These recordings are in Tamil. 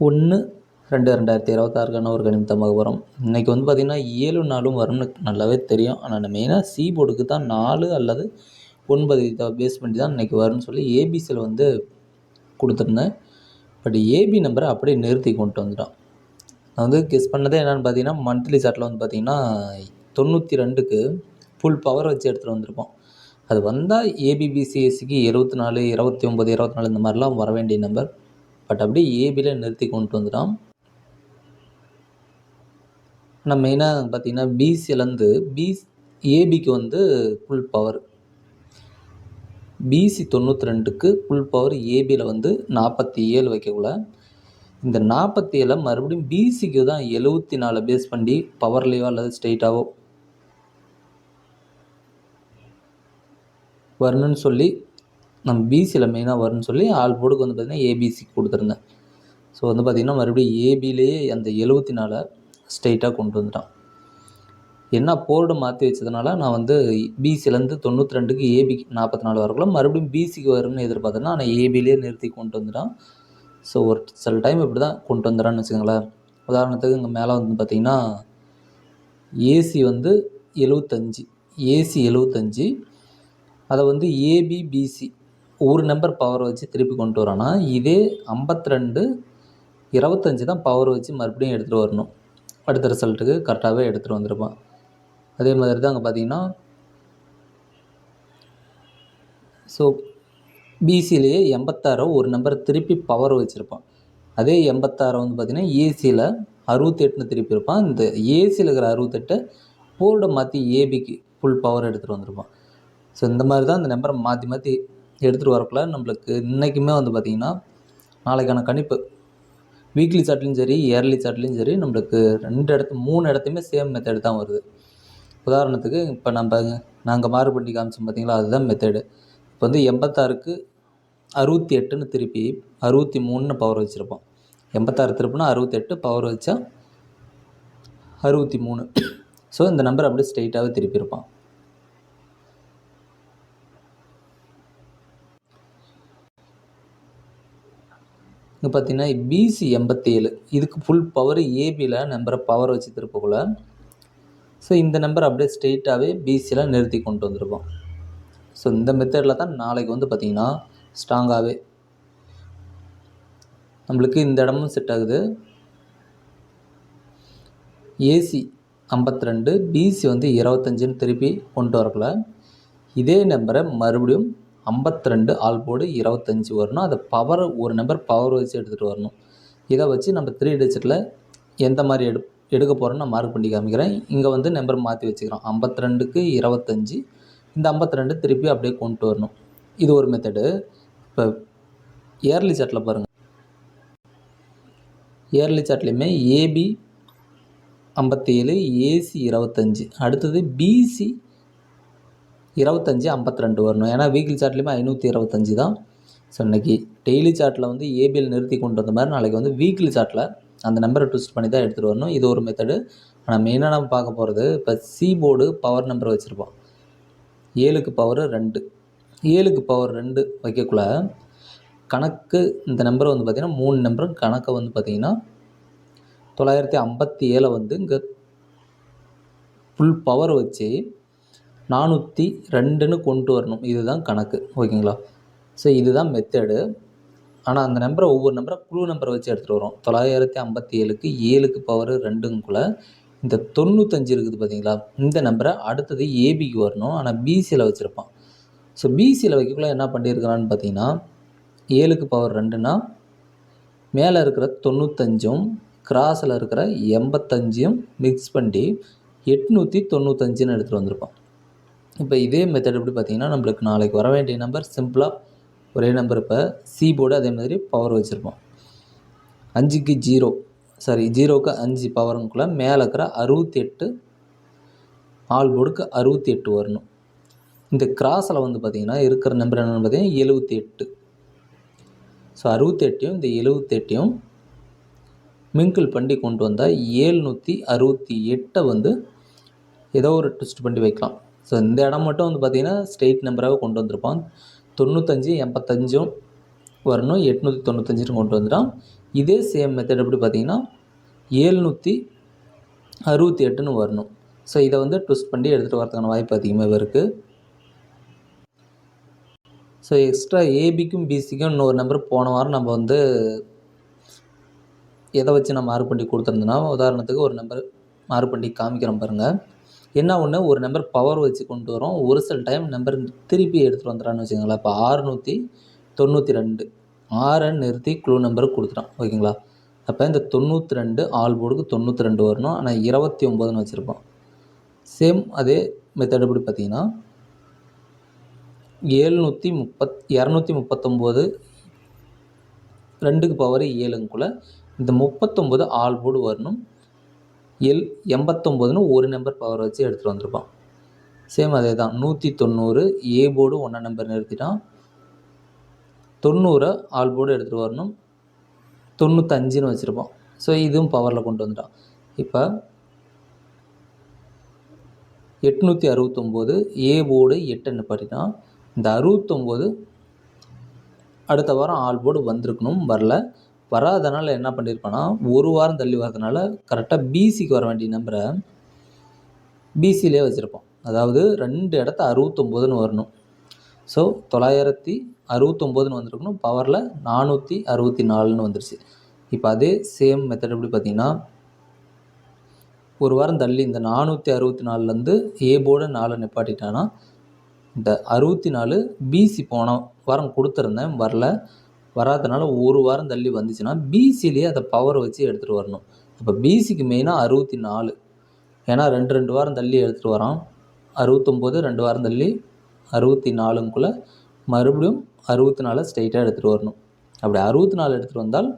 ஒன்று ரெண்டு ரெண்டாயிரத்தி இருபத்தாறுக்கான ஒரு கணிதமாக வரும் இன்றைக்கி வந்து பார்த்திங்கன்னா ஏழு நாளும் வரும்னு நல்லாவே தெரியும். ஆனால் மெயினாக சி போர்டுக்கு தான் நாலு அல்லது ஒன்பது இதை பேஸ் பண்ணி தான் இன்றைக்கி வரும்னு சொல்லி ஏபிசியில் வந்து கொடுத்துருந்தேன். பட் ஏபி நம்பரை அப்படியே நிறுத்தி கொண்டு வந்துட்டோம் நான் வந்து கெஸ் பண்ணதே என்னென்னு பார்த்தீங்கன்னா மந்த்லி சார்ட்டில் வந்து பார்த்திங்கன்னா தொண்ணூற்றி ரெண்டுக்கு ஃபுல் பவர் வச்சு எடுத்துகிட்டு வந்திருப்போம். அது வந்தால் ஏபிபிசிஎஸ்சிக்கு இருபத்தி நாலு இருபத்தி ஒம்பது இருபத்தி நாலு இந்த மாதிரிலாம் வர வேண்டிய நம்பர் பட் அப்படியே ஏபியில் நிறுத்தி கொண்டு வந்துடும் ஆனால் மெயினாக பார்த்தீங்கன்னா பிசிலேருந்து பி ஏபிக்கு வந்து ஃபுல் பவர் பிசி தொண்ணூற்றி ரெண்டுக்கு ஃபுல் பவர் ஏபியில் வந்து நாற்பத்தி ஏழு வைக்கக்குள்ள. இந்த நாற்பத்தி ஏழை மறுபடியும் பிசிக்கு தான் எழுபத்தி நாலு பேஸ் பண்ணி பவர்லேயோ அல்லது ஸ்ட்ரெயிட்டாவோ வரணும்னு சொல்லி நம்ம பிசியில் மெயினாக வரும்னு சொல்லி ஆல் போர்டுக்கு வந்து பார்த்திங்கன்னா ஏபிசி கொடுத்துருந்தேன் ஸோ வந்து பார்த்திங்கன்னா மறுபடியும் ஏபிலேயே அந்த எழுபத்தி நாலை ஸ்ட்ரெயிட்டாக கொண்டு வந்துட்டான். என்ன போர்டு மாற்றி வச்சதுனால நான் வந்து பிசிலேருந்து தொண்ணூற்றி ரெண்டுக்கு ஏபிக்கு நாற்பத்தி நாலு வரக்குள்ள மறுபடியும் பிசிக்கு வரும்னு எதிர்பார்த்தேன்னா ஆனால் ஏபிலே நிறுத்தி கொண்டு வந்துட்டான். ஸோ ஒரு சில டைம் இப்படி தான் கொண்டு வந்துடான்னு வச்சுக்கோங்களேன். உதாரணத்துக்கு இங்கே மேலே வந்து பார்த்திங்கன்னா ஏசி வந்து எழுவத்தஞ்சு ஏசி எழுவத்தஞ்சு அதை வந்து ஏபிபிசி ஒரு நம்பர் பவர் வச்சு திருப்பி கொண்டு வரான்னா இதே ஐம்பத்தி ரெண்டு இருபத்தஞ்சி தான் பவர் வச்சு மறுபடியும் எடுத்துகிட்டு வரணும். அடுத்த ரிசல்ட்டுக்கு கரெக்டாகவே எடுத்துகிட்டு வந்திருப்பான். அதே மாதிரி தான் அங்கே பார்த்தீங்கன்னா ஸோ பிசிலேயே எண்பத்தாறு ஒரு நம்பர் திருப்பி பவர் வச்சுருப்பான். அதே எண்பத்தாறு வந்து பார்த்திங்கன்னா ஏசியில் அறுபத்தெட்டுன்னு திருப்பி இருப்பான். இந்த ஏசியில் இருக்கிற அறுபத்தெட்டை போர்டை மாற்றி ஏபிக்கு ஃபுல் பவர் எடுத்துகிட்டு வந்திருப்பான். ஸோ இந்த மாதிரி தான் இந்த நம்பரை மாற்றி மாற்றி எடுத்துகிட்டு வரக்குள்ள நம்மளுக்கு இன்றைக்குமே வந்து பார்த்திங்கன்னா நாளைக்கான கணிப்பு. வீக்லி சார்ட்லேயும் சரி இயர்லி சார்ட்லேயும் சரி நம்மளுக்கு ரெண்டு இடத்து மூணு இடத்தையுமே சேம் மெத்தேடு தான் வருது. உதாரணத்துக்கு இப்போ நம்ம நாங்கள் மாறுபடி காமிச்சோம் பார்த்தீங்களா அதுதான் மெத்தேடு இப்போ வந்து எண்பத்தாறுக்கு அறுபத்தி எட்டுன்னு திருப்பி அறுபத்தி மூணுன்னு பவர் வச்சுருப்போம். எண்பத்தாறு திருப்பினா அறுபத்தெட்டு பவர் வச்சா அறுபத்தி மூணு ஸோ இந்த நம்பர் அப்படியே ஸ்ட்ரெயிட்டாகவே திருப்பியிருப்பான் இங்கே பார்த்தீங்கன்னா பிசி எண்பத்தேழு. இதுக்கு ஃபுல் பவர் ஏபியில் நம்பரை பவர் வச்சு திருப்பக்குள்ள ஸோ இந்த நம்பர் அப்படியே ஸ்ட்ரெயிட்டாகவே பிசியில் நிறுத்தி கொண்டு வந்திருக்கோம். ஸோ இந்த மெத்தடில் தான் நாளைக்கு வந்து பார்த்திங்கன்னா ஸ்ட்ராங்காகவே நம்மளுக்கு இந்த இடமும் செட் ஆகுது. ஏசி ஐம்பத்தி ரெண்டு பிசி வந்து இருபத்தஞ்சுன்னு திருப்பி கொண்டு வரக்குள்ள இதே நம்பரை மறுபடியும் ஐம்பத்தி ரெண்டு ஆல் போர்டு இருபத்தஞ்சி வரணும். அதை பவர் ஒரு நம்பர் பவர் வச்சு எடுத்துகிட்டு வரணும். இதை வச்சு நம்ம த்ரீ டிஜிட்டில் எந்த மாதிரி எடு எடுக்க போகிறோன்னு நான் மார்க் பண்ணி காமிக்கிறேன். இங்கே வந்து நம்பர் மாற்றி வச்சுக்கிறோம். ஐம்பத்தி ரெண்டுக்கு இருபத்தஞ்சி. இந்த ஐம்பத்தி ரெண்டு திருப்பி அப்படியே கொண்டு வரணும். இது ஒரு மெத்தடு இப்போ இயர்லி சாட்டில் பாருங்கள் இயர்லி சாட்லேயுமே ஏபி ஐம்பத்தி ஏழு ஏசி இருபத்தஞ்சி. அடுத்தது பிசி இருபத்தஞ்சி ஐம்பத்தி ரெண்டு வரணும். ஏன்னா வீக்லி சார்ட்லேயுமே ஐநூற்றி இருபத்தஞ்சி தான். ஸோ இன்றைக்கி டெய்லி சார்ட்டில் வந்து ஏபிஎல் நிறுத்தி கொண்டு வந்த மாதிரி நாளைக்கு வந்து வீக்லி சார்ட்டில் அந்த நம்பரை ட்விஸ்ட் பண்ணி தான் எடுத்துகிட்டு வரணும். இது ஒரு மெத்தடு ஆனால் மெயினாக நம்ம பார்க்க போகிறது இப்போ சி போர்டு பவர் நம்பர் வச்சுருப்போம். ஏழுக்கு பவர் ரெண்டு. ஏழுக்கு பவர் ரெண்டு வைக்கக்குள்ள கணக்கு இந்த நம்பர் வந்து பார்த்திங்கன்னா மூணு நம்பரும் கணக்கை வந்து பார்த்திங்கன்னா தொள்ளாயிரத்தி ஐம்பத்தி ஏழை வந்து இங்கே ஃபுல் பவர் வச்சு நானூற்றி ரெண்டுன்னு கொண்டு வரணும். இதுதான் கணக்கு. ஓகேங்களா? ஸோ இதுதான் மெத்தடு ஆனால் அந்த நம்பரை ஒவ்வொரு நம்பரை குழு நம்பரை வச்சு எடுத்துகிட்டு வரோம். தொள்ளாயிரத்தி ஐம்பத்தி ஏழுக்கு ஏழுக்கு பவர் ரெண்டுங்குள்ள இந்த தொண்ணூத்தஞ்சு இருக்குது பார்த்தீங்களா இந்த நம்பரை அடுத்தது ஏபிக்கு வரணும். ஆனால் பிசியில் வச்சுருப்பான். ஸோ பிசியில் வைக்கக்குள்ள என்ன பண்ணியிருக்கிறான்னு பார்த்தீங்கன்னா ஏழுக்கு பவர் ரெண்டுனா மேலே இருக்கிற தொண்ணூத்தஞ்சும் கிராஸில் இருக்கிற எண்பத்தஞ்சும் மிக்ஸ் பண்ணி எட்நூற்றி தொண்ணூத்தஞ்சுன்னு எடுத்துகிட்டு வந்திருப்பான். இப்போ இதே மெத்தட் எப்படி பார்த்தீங்கன்னா நம்மளுக்கு நாளைக்கு வர வேண்டிய நம்பர் சிம்பிளாக ஒரே நம்பர் இப்போ சி போர்டு அதே மாதிரி பவர் வச்சுருப்போம். அஞ்சுக்கு ஜீரோ சாரி ஜீரோவுக்கு அஞ்சு பவருக்குள்ளே மேலே இருக்கிற அறுபத்தி எட்டு ஆல் போர்டுக்கு அறுபத்தி எட்டு வரணும். இந்த கிராஸில் வந்து பார்த்திங்கன்னா இருக்கிற நம்பர் என்னென்னு பார்த்தீங்கன்னா எழுபத்தி எட்டு ஸோ அறுபத்தெட்டையும் இந்த எழுபத்தெட்டையும் மிங்கிள் பண்ணி கொண்டு வந்தால் ஏழ்நூற்றி அறுபத்தி எட்டை வந்து ஏதோ ஒரு ட்விஸ்ட் பண்ணி வைக்கலாம். ஸோ இந்த இடம் மட்டும் வந்து பார்த்திங்கன்னா ஸ்ட்ரெயிட் நம்பராகவே கொண்டு வந்திருப்பான். தொண்ணூத்தஞ்சு எண்பத்தஞ்சும் வரணும். எட்நூற்றி தொண்ணூத்தஞ்சுன்னு கொண்டு வந்துட்டான். இதே சேம் மெத்தட் எப்படி பார்த்தீங்கன்னா ஏழ்நூற்றி அறுபத்தி எட்டுன்னு வரணும். ஸோ இதை வந்து ட்விஸ்ட் பண்ணி எடுத்துகிட்டு வரதுக்கான வாய்ப்பு அதிகமாக இருக்குது ஸோ எக்ஸ்ட்ரா ஏபிக்கும் பிசிக்கும் இன்னொரு நம்பர் போன வாரம் நம்ம வந்து எதை வச்சு நான் மார்க் பண்ணி கொடுத்துருந்தோன்னா உதாரணத்துக்கு ஒரு நம்பர் மார்க் பண்ணி காமிக்கிறோம் பாருங்கள் என்ன ஒன்று ஒரு நம்பர் பவர் வச்சு கொண்டு வரோம். ஒரு சில டைம் நம்பர் திருப்பி எடுத்துகிட்டு வந்துடான்னு வச்சுக்கோங்களேன். இப்போ ஆறுநூற்றி தொண்ணூற்றி ரெண்டு. ஆறை நிறுத்தி க்ளூ நம்பர் கொடுத்துட்டான் ஓகேங்களா? அப்போ இந்த தொண்ணூற்றி ரெண்டு ஆல் போர்டுக்கு தொண்ணூற்றி ரெண்டு வரணும். ஆனால் இருபத்தி ஒம்போதுன்னு வச்சுருப்போம். சேம் அதே மெத்தட் எப்படி பார்த்தீங்கன்னா ஏழ்நூற்றி முப்பத் இரநூத்தி முப்பத்தொம்போது ரெண்டுக்கு பவர் ஏழுங்குள்ளே இந்த முப்பத்தொம்போது ஆல் போர்டு வரணும். எல் எண்பத்தொம்போதுன்னு ஒரு நம்பர் பவர் வச்சு எடுத்துகிட்டு வந்திருப்பான். சேம் அதே தான் நூற்றி தொண்ணூறு ஏ போர்டு ஒன்றா நம்பர் நிறுத்திட்டான். தொண்ணூறை ஆல் போர்டு எடுத்துகிட்டு வரணும். தொண்ணூத்தஞ்சுன்னு வச்சுருப்போம் ஸோ இதுவும் பவரில் கொண்டு வந்துட்டான். இப்போ எட்நூற்றி அறுபத்தொம்போது ஏ போர்டு எட்டுன்னு பார்த்தீங்கன்னா இந்த அறுபத்தொம்போது அடுத்த வாரம் ஆல் போர்டு வந்திருக்கணும் வரல. வராதனால என்ன பண்ணியிருப்பான்னா ஒரு வாரம் தள்ளி வரதுனால கரெக்டாக பிசிக்கு வர வேண்டிய நம்பரை பிசிலே வச்சுருப்போம் அதாவது ரெண்டு இடத்த அறுபத்தொம்போதுன்னு வரணும். ஸோ தொள்ளாயிரத்தி அறுபத்தொம்போதுன்னு வந்திருக்கணும். பவரில் நானூற்றி அறுபத்தி நாலுன்னு வந்துருச்சு. இப்போ அதே சேம் மெத்தட் எப்படி பார்த்தீங்கன்னா ஒரு வாரம் தள்ளி இந்த நானூற்றி அறுபத்தி நாலுலேருந்து ஏ போர்டு நாலு நிப்பாட்டிட்டானா இந்த அறுபத்தி நாலு பிசி போன வாரம் கொடுத்துருந்தேன் வரல. வராதனால ஒரு வாரம் தள்ளி வந்துச்சுன்னா பிசிலேயே அதை பவர் வச்சு எடுத்துகிட்டு வரணும். இப்போ பிசிக்கு மெயினாக அறுபத்தி நாலு. ஏன்னா ரெண்டு ரெண்டு வாரம் தள்ளி எடுத்துகிட்டு வரான். அறுபத்தொம்போது ரெண்டு வாரம் தள்ளி அறுபத்தி நாலுக்குள்ளே மறுபடியும் அறுபத்தி நாலு ஸ்ட்ரைட்டாக எடுத்துகிட்டு வரணும். அப்படி அறுபத்தி நாலு எடுத்துகிட்டு வந்தால்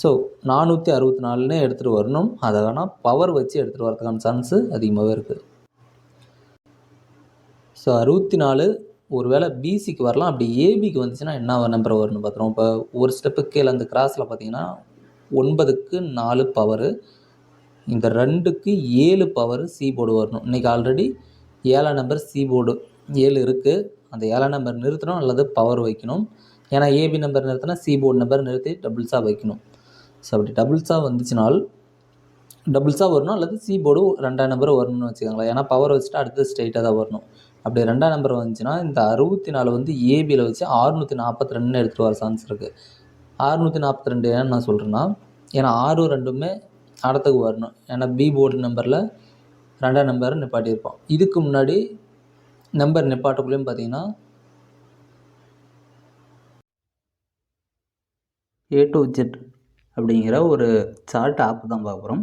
ஸோ நானூற்றி அறுபத்தி நாலுன்னு எடுத்துகிட்டு வரணும். அதை வேணால் பவர் வச்சு எடுத்துகிட்டு வரதுக்கான சான்ஸு அதிகமாகவே இருக்குது. ஸோ அறுபத்தி நாலு ஒரு வேளை பிசிக்கு வரலாம். அப்படி ஏபிக்கு வந்துச்சுன்னா என்ன நம்பர் வரும்னு பார்த்துருவோம். இப்போ ஒரு ஸ்டெப்பு கீழே அந்த கிராஸில் பார்த்தீங்கன்னா ஒன்பதுக்கு நாலு பவரு இந்த ரெண்டுக்கு ஏழு பவர் சி போர்டு வரணும். இன்றைக்கி ஆல்ரெடி ஏழாம் நம்பர் சி போர்டு ஏழு இருக்குது அந்த ஏழாம் நம்பர் நிறுத்தணும் அல்லது பவர் வைக்கணும். ஏன்னா ஏபி நம்பர் நிறுத்தினா சி போர்டு நம்பர் நிறுத்தி டபுள்ஸாக வைக்கணும். ஸோ அப்படி டபுள்ஸாக வந்துச்சுனால் டபுள்ஸாக வரணும் அல்லது சி போர்டு ரெண்டாம் நம்பர் வரணும்னு வச்சுக்கோங்களேன். ஏன்னா பவர் வச்சுட்டு அடுத்தது ஸ்ட்ரைட்டாக தான் வரணும். அப்படி ரெண்டாம் நம்பர் வந்துச்சுன்னா இந்த அறுபத்தி நாலு வந்து ஏபியில் வச்சு ஆறுநூற்றி நாற்பத்தி ரெண்டுன்னு எடுத்துகிட்டு வர சான்ஸ் இருக்குது ஆறுநூற்றி நாற்பத்தி ரெண்டு ஏன்னு நான் சொல்கிறேன்னா ஏன்னா ஆறு ரெண்டுமே அடுத்துக்கு வரணும். ஏன்னா பி போர்டு நம்பரில் ரெண்டாம் நம்பரை நிப்பாட்டியிருப்பான் இதுக்கு முன்னாடி நம்பர் நிப்பாட்டக்குள்ளேயும் பார்த்தீங்கன்னா ஏ டு ஜெட் அப்படிங்கிற ஒரு சார்ட் ஆப் தான் பார்க்குறோம்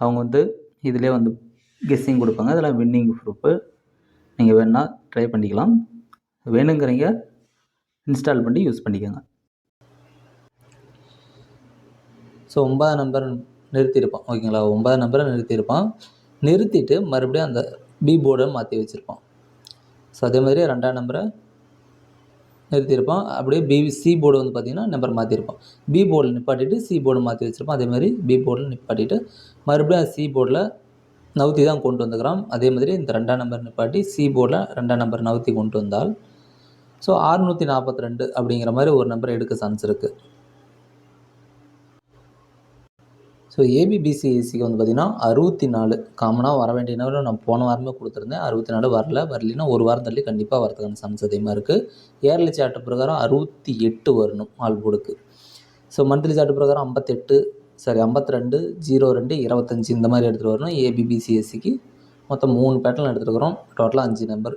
அவங்க வந்து இதிலே வந்து கெஸ்ஸிங் கொடுப்பாங்க. அதெல்லாம் வின்னிங் ப்ரூஃபு நீங்கள் வேணால் ட்ரை பண்ணிக்கலாம். வேணுங்கிறீங்க இன்ஸ்டால் பண்ணி யூஸ் பண்ணிக்கோங்க. ஸோ ஒன்பதாம் நம்பர் நிறுத்தியிருப்பான். ஓகேங்களா ஒன்பதாம் நம்பரை நிறுத்தியிருப்பான். நிறுத்திட்டு மறுபடியும் அந்த பி போர்டை மாற்றி வச்சுருப்பான். ஸோ அதே மாதிரி ரெண்டாம் நம்பரை நிறுத்தியிருப்போம். அப்படியே பி சி போர்டு வந்து பார்த்திங்கன்னா நம்பர் மாற்றிருப்போம் பி போர்டில் நிப்பாட்டிட்டு சி போர்டு மாற்றி வச்சுருப்போம். அதே மாதிரி பி போர்டில் நிப்பாட்டிட்டு மறுபடியும் சி போர்டில் நவுத்தி தான் கொண்டு வந்துக்கிறோம். அதே மாதிரி இந்த ரெண்டாம் நம்பர் நிப்பாட்டி சி போர்டில் ரெண்டாம் நம்பர் நவுத்தி கொண்டு வந்தால் ஸோ அறுநூற்றி நாற்பத்தி ரெண்டு அப்படிங்கிற மாதிரி ஒரு நம்பர் எடுக்க சான்ஸ் இருக்குது ஸோ ஏபிபிசிஎஸ்சிக்கு வந்து பார்த்திங்கன்னா அறுபத்தி நாலு காமனாக வர வேண்டிய நேரம் நான் போன வாரமே கொடுத்துருந்தேன். அறுபத்தி நாலு வரல. வரலைன்னா ஒரு வாரம் தள்ளி கண்டிப்பாக வரதுக்கான சான்ஸ் அதிகமாக இருக்குது இயர்லி சார்ட்டு பிரகாரம் அறுபத்தி எட்டு வரணும் ஆல் போர்டுக்கு ஸோ மந்த்லி சாட்டு பிரகாரம் ஐம்பத்தெட்டு சாரி ஐம்பத்தி ரெண்டு ஜீரோ ரெண்டு இருபத்தஞ்சி இந்த மாதிரி எடுத்துகிட்டு வரணும். ஏபிபிசிஎஸ்சிக்கு மொத்தம் மூணு பேட்டர்ன் எடுத்துருக்குறோம். டோட்டலாக அஞ்சு நம்பர்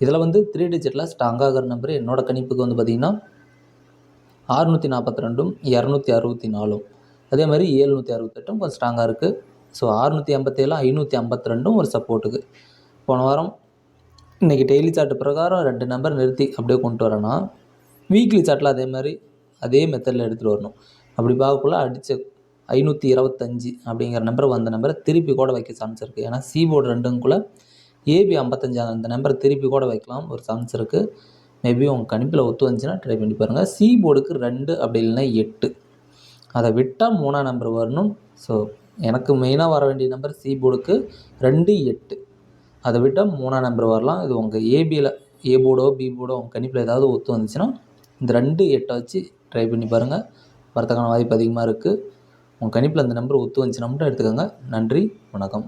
இதில் வந்து த்ரீ டிஜிட்டில் ஸ்ட்ராங்காகிற நம்பர் என்னோடய கணிப்புக்கு வந்து பார்த்திங்கன்னா அறுநூற்றி நாற்பத்தி ரெண்டும் இரநூத்தி அறுபத்தி நாலும் அதே மாதிரி ஏழ்நூற்றி அறுபத்தெட்டும் கொஞ்சம் ஸ்ட்ராங்காக இருக்குது ஸோ அறுநூற்றி ஐம்பத்தேழும் ஐநூற்றி ஐம்பத்தி ரெண்டும் ஒரு சப்போர்ட்டுக்கு போன வாரம் இன்றைக்கி டெய்லி சார்ட் பிரகாரம் ரெண்டு நம்பர் நிறுத்தி அப்படியே கொண்டு வரேன்னா வீக்லி சார்ட்டில் அதே மாதிரி அதே மெத்தடில் எடுத்துகிட்டு வரணும். அப்படி பார்க்கக்குள்ள அடித்த ஐநூற்றி இருபத்தஞ்சி அப்படிங்கிற நம்பர் வந்த நம்பரை திருப்பி கூட வைக்க சான்ஸ் இருக்குது ஏன்னா சி போர்டு ரெண்டுங்குள்ளே ஏபி ஐம்பத்தஞ்சு அந்த நம்பரை திருப்பி கூட வைக்கலாம் ஒரு சான்ஸ் இருக்குது மேபி உங்கள் கணிப்பில் ஒத்து வந்துச்சுன்னா ட்ரை பண்ணி பாருங்கள் சி போர்டுக்கு ரெண்டு அப்படி இல்லைன்னா எட்டு. அதை விட்டால் மூணாம் நம்பர் வரணும். ஸோ எனக்கு மெயினாக வர வேண்டிய நம்பர் சி போர்டுக்கு ரெண்டு எட்டு. அதை விட்டால் மூணாம் நம்பர் வரலாம். இது உங்கள் ஏபியில் ஏ போர்டோ பி போர்டோ உங்கள் கணிப்பில் ஏதாவது ஒத்து வந்துச்சுன்னா இந்த ரெண்டு எட்டை வச்சு ட்ரை பண்ணி பாருங்கள் வரத்துக்கான வாய்ப்பு அதிகமாக இருக்குது உங்கள் கணிப்பில் அந்த நம்பர் ஒத்து வந்துச்சுன்னா மட்டும் எடுத்துக்கோங்க. நன்றி வணக்கம்.